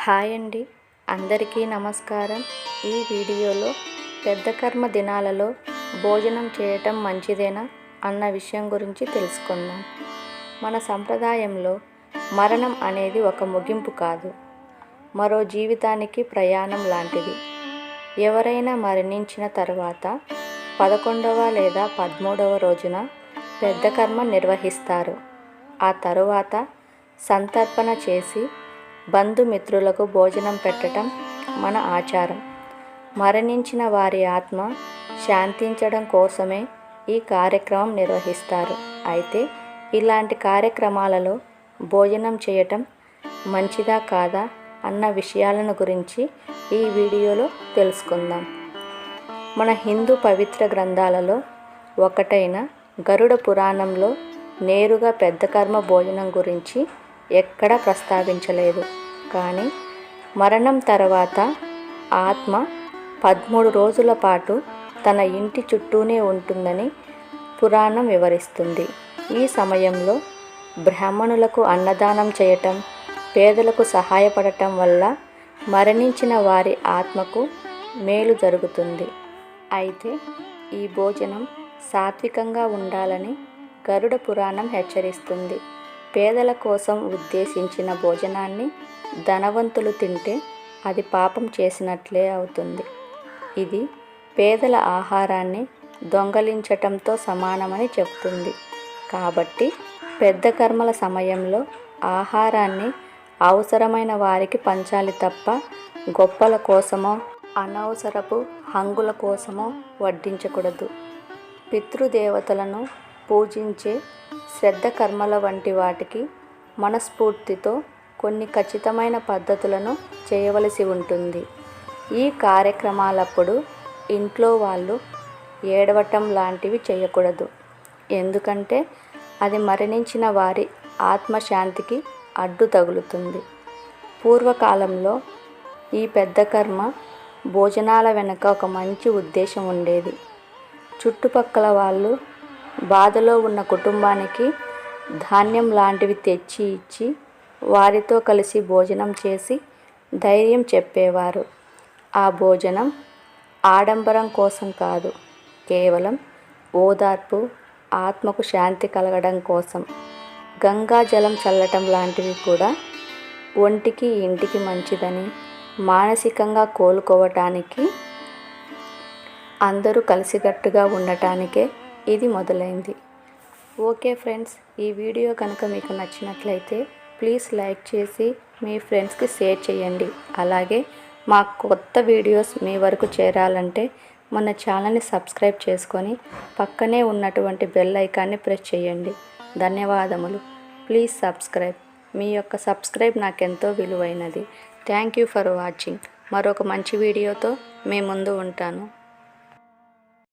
Hi అండి. అందరికీ నమస్కారం. ఈ వీడియోలో పెద్ద కర్మ దినాలలో భోజనం చేయటం మంచిదేనా అన్న విషయం గురించి తెలుసుకుందాం. మన సంప్రదాయంలో మరణం అనేది ఒక ముగింపు కాదు. మరో జీవితానికి ప్రయాణం లాంటిది. ఎవరైనా మరణించిన తర్వాత పదకొండవ లేదా పదమూడవ రోజున పెద్ద కర్మ నిర్వహిస్తారు. ఆ తరువాత సంతర్పణ చేసి బంధుమిత్రులకు భోజనం పెట్టడం మన ఆచారం. మరణించిన వారి ఆత్మ శాంతించడం కోసమే ఈ కార్యక్రమం నిర్వహిస్తారు. అయితే ఇలాంటి కార్యక్రమాలలో భోజనం చేయటం మంచిదా కాదా అన్న విషయాలను గురించి ఈ వీడియోలో తెలుసుకుందాం. మన హిందూ పవిత్ర గ్రంథాలలో ఒకటైన గరుడ పురాణంలో నేరుగా పెద్ద కర్మ భోజనం గురించి ఎక్కడా ప్రస్తావించలేదు. కానీ మరణం తర్వాత ఆత్మ పదమూడు రోజుల పాటు తన ఇంటి చుట్టూనే ఉంటుందని పురాణం వివరిస్తుంది. ఈ సమయంలో బ్రాహ్మణులకు అన్నదానం చేయటం పేదలకు సహాయపడటం వల్ల మరణించిన వారి ఆత్మకు మేలు జరుగుతుంది. అయితే ఈ భోజనం సాత్వికంగా ఉండాలని గరుడ పురాణం హెచ్చరిస్తుంది. పేదల కోసం ఉద్దేశించిన భోజనాన్ని ధనవంతులు తింటే అది పాపం చేసినట్లే అవుతుంది. ఇది పేదల ఆహారాన్ని దొంగలించటంతో సమానమని చెప్తుంది కాబట్టి పెద్ద కర్మల సమయంలో ఆహారాన్ని అవసరమైన వారికి పంచాలి తప్ప గొప్పల కోసమో అనవసరపు హంగుల కోసమో వడ్డించకూడదు. పితృదేవతలను పూజించే శ్రద్ధ కర్మల వంటి వాటికి మనస్ఫూర్తితో కొన్ని ఖచ్చితమైన పద్ధతులను చేయవలసి ఉంటుంది. ఈ కార్యక్రమాలప్పుడు ఇంట్లో వాళ్ళు ఏడవటం లాంటివి చేయకూడదు. ఎందుకంటే అది మరణించిన వారి ఆత్మశాంతికి అడ్డు తగులుతుంది. పూర్వకాలంలో ఈ పెద్ద కర్మ భోజనాల వెనక ఒక మంచి ఉద్దేశం ఉండేది. చుట్టుపక్కల వాళ్ళు బాధలో ఉన్న కుటుంబానికి ధాన్యం లాంటివి తెచ్చి ఇచ్చి వారితో కలిసి భోజనం చేసి ధైర్యం చెప్పేవారు. ఆ భోజనం ఆడంబరం కోసం కాదు కేవలం ఓదార్పు ఆత్మకు శాంతి కలగడం కోసం. గంగా జలం చల్లటం లాంటివి కూడా ఒంటికి ఇంటికి మంచిదని మానసికంగా కోలుకోవటానికి అందరూ కలిసికట్టుగా ఉండటానికే ఇది మొదలైంది. ఓకే ఫ్రెండ్స్ ఈ వీడియో కనుక మీకు నచ్చినట్లయితే ప్లీజ్ లైక్ చేసి మీ ఫ్రెండ్స్కి షేర్ చేయండి. అలాగే మా కొత్త వీడియోస్ మీ వరకు చేరాలంటే మన ఛానల్ని సబ్స్క్రైబ్ చేసుకొని పక్కనే ఉన్నటువంటి బెల్ ఐకాన్ని ప్రెస్ చేయండి. ధన్యవాదములు. Please subscribe. మీ యొక్క సబ్స్క్రైబ్ నాకెంతో విలువైనది. Thank you for watching. మరొక మంచి వీడియోతో మీ ముందు ఉంటాను.